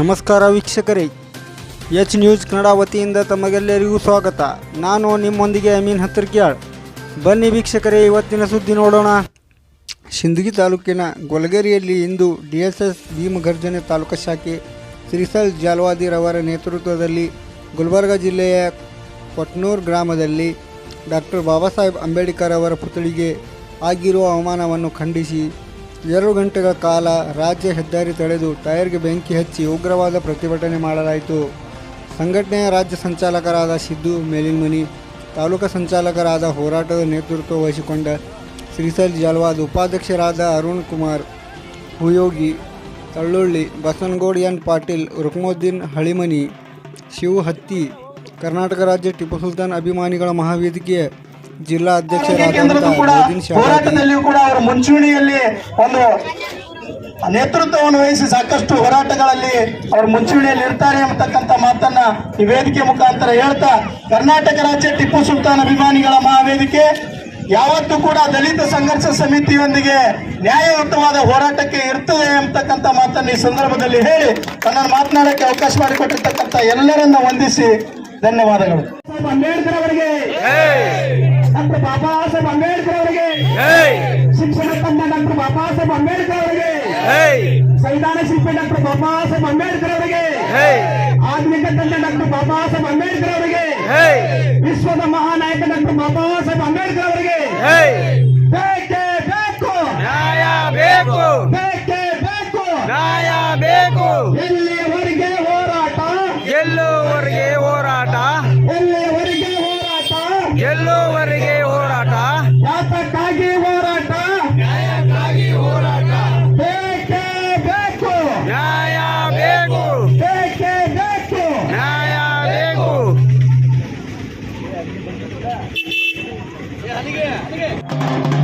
ನಮಸ್ಕಾರ ವೀಕ್ಷಕರೇ. H news Kannada ವತಿಯಿಂದ ತಮಗೆಲ್ಲರಿಗೂ ಸ್ವಾಗತ. ನಾನು ನಿಮ್ಮೊಂದಿಗೆ ಅಮೀನ್ ಹತ್ತಿರ್ಕ್ಯಾಳ್. ಬನ್ನಿ ವೀಕ್ಷಕರೇ, ಇವತ್ತಿನ ಸುದ್ದಿ ನೋಡೋಣ. ಸಿಂದಗಿ ತಾಲೂಕಿನ ಗೊಲಗೇರಿಯಲ್ಲಿ ಇಂದು ಡಿ ಎಸ್ ಎಸ್ ಭೀಮಗರ್ಜನೆ ತಾಲೂಕು ಶಾಖೆ ಶ್ರೀಸಲ್ ಜಾಲ್ವಾದಿರವರ ನೇತೃತ್ವದಲ್ಲಿ ಗುಲ್ಬರ್ಗ ಜಿಲ್ಲೆಯ ಕೊಟ್ನೂರ್ ಗ್ರಾಮದಲ್ಲಿ ಡಾಕ್ಟರ್ ಬಾಬಾ ಸಾಹೇಬ್ ಅಂಬೇಡ್ಕರ್ ಅವರ ಪುತ್ಳಿಗೆ ಆಗಿರುವ ಅವಮಾನವನ್ನು ಖಂಡಿಸಿ ಎರಡು ಗಂಟೆಗಳ ಕಾಲ ರಾಜ್ಯ ಹೆದ್ದಾರಿ ತಡೆದು ಟೈರ್ಗೆ ಬೆಂಕಿ ಹಚ್ಚಿ ಉಗ್ರವಾದ ಪ್ರತಿಭಟನೆ ಮಾಡಲಾಯಿತು. ಸಂಘಟನೆಯ ರಾಜ್ಯ ಸಂಚಾಲಕರಾದ ಸಿದ್ದು ಮೇಲಿನ್ಮನಿ, ತಾಲೂಕು ಸಂಚಾಲಕರಾದ ಹೋರಾಟದ ನೇತೃತ್ವ ವಹಿಸಿಕೊಂಡ ಶ್ರೀಸಲ್ ಜಲ್ವಾದ್ ಉಪಾಧ್ಯಕ್ಷರಾದ ಅರುಣ್ ಕುಮಾರ್ ಹುಯೋಗಿ ತಳ್ಳುಳ್ಳಿ, ಬಸನಗೌಡ ಎನ್ ಪಾಟೀಲ್, ರುಕ್ಮೋದ್ದೀನ್ ಹಳಿಮನಿ ಶಿವ್ ಹತ್ತಿ ಕರ್ನಾಟಕ ರಾಜ್ಯ ಟಿಪ್ಪು ಸುಲ್ತಾನ್ ಅಭಿಮಾನಿಗಳ ಮಹಾವೇದಿಕೆಯ ಜಿಲ್ಲಾ ಅಧ್ಯಕ್ಷ ಕೇಂದ್ರದ್ದು ಕೂಡ ಹೋರಾಟದಲ್ಲಿಯೂ ಕೂಡ ಅವರು ಮುಂಚೂಣಿಯಲ್ಲಿ ಒಂದು ನೇತೃತ್ವವನ್ನು ವಹಿಸಿ ಸಾಕಷ್ಟು ಹೋರಾಟಗಳಲ್ಲಿ ಅವರು ಮುಂಚೂಣಿಯಲ್ಲಿ ಇರ್ತಾರೆ ಎಂಬತಕ್ಕಂಥ ಮಾತನ್ನ ಈ ವೇದಿಕೆ ಮುಖಾಂತರ ಹೇಳ್ತಾ ಕರ್ನಾಟಕ ರಾಜ್ಯ ಟಿಪ್ಪು ಸುಲ್ತಾನ್ ಅಭಿಮಾನಿಗಳ ಮಹಾವೇದಿಕೆ ಯಾವತ್ತೂ ಕೂಡ ದಲಿತ ಸಂಘರ್ಷ ಸಮಿತಿಯೊಂದಿಗೆ ನ್ಯಾಯಯುತವಾದ ಹೋರಾಟಕ್ಕೆ ಇರ್ತದೆ ಎಂಬತಕ್ಕಂಥ ಮಾತನ್ನು ಈ ಸಂದರ್ಭದಲ್ಲಿ ಹೇಳಿ ತನ್ನನ್ನು ಮಾತನಾಡಕ್ಕೆ ಅವಕಾಶ ಮಾಡಿಕೊಟ್ಟಿರ್ತಕ್ಕಂಥ ಎಲ್ಲರನ್ನ ವಂದಿಸಿ ಧನ್ಯವಾದಗಳು. ಅಂಬೇಡ್ಕರ್ ಅವರಿಗೆ ಬಾಬಾ ಸಾಹೇಬ್ ಅಂಬೇಡ್ಕರ್ ಅವರಿಗೆ. ಶಿಕ್ಷಣ ತಮ್ಮ ಡಾಕ್ಟರ್ ಬಾಬಾ ಸಾಹೇಬ್ ಅಂಬೇಡ್ಕರ್ ಅವರಿಗೆ. ಸಂವಿಧಾನ ಶಿಲ್ಪಿ ಡಾಕ್ಟರ್ ಬಾಬಾ ಸಾಹೇಬ್ ಅಂಬೇಡ್ಕರ್ ಅವರಿಗೆ. ಆಧುನಿಕ ತಂಡ ಡಾಕ್ಟರ್ ಬಾಬಾ ಸಾಹೇಬ್ ಅಂಬೇಡ್ಕರ್ ಅವರಿಗೆ. ವಿಶ್ವದ ಮಹಾನಾಯಕ ಡಾಕ್ಟರ್ ಬಾಬಾ ಸಾಹೇಬ್ ಅಂಬೇಡ್ಕರ್ ಅವರಿಗೆ. ಬೇಕೇ ಬೇಕು. ನ್ಯಾಯ ಬೇಕು. ಬೇಕೇ ಬೇಕು. ನ್ಯಾಯ ಬೇಕು. ಎಲ್ಲಿಯವರೆಗೆ ಹೋರಾಟ? ಗೆಲ್ಲುವವರೆಗೆ Amém.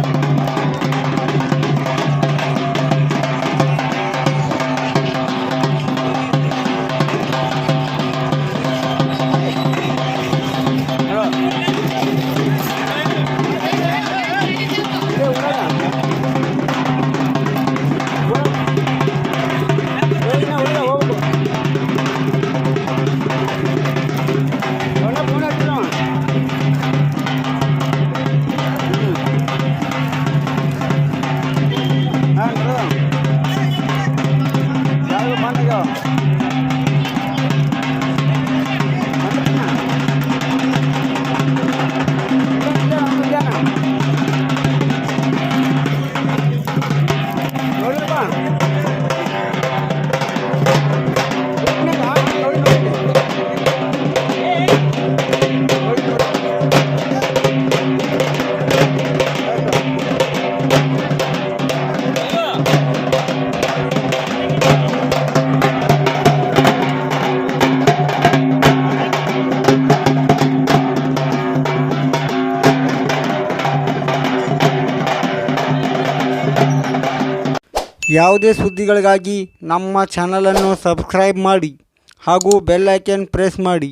ಯಾವುದೇ ಸುದ್ದಿಗಳಿಗಾಗಿ ನಮ್ಮ ಚಾನಲನ್ನು ಸಬ್ಸ್ಕ್ರೈಬ್ ಮಾಡಿ ಹಾಗೂ ಬೆಲ್ ಐಕನ್ ಪ್ರೆಸ್ ಮಾಡಿ.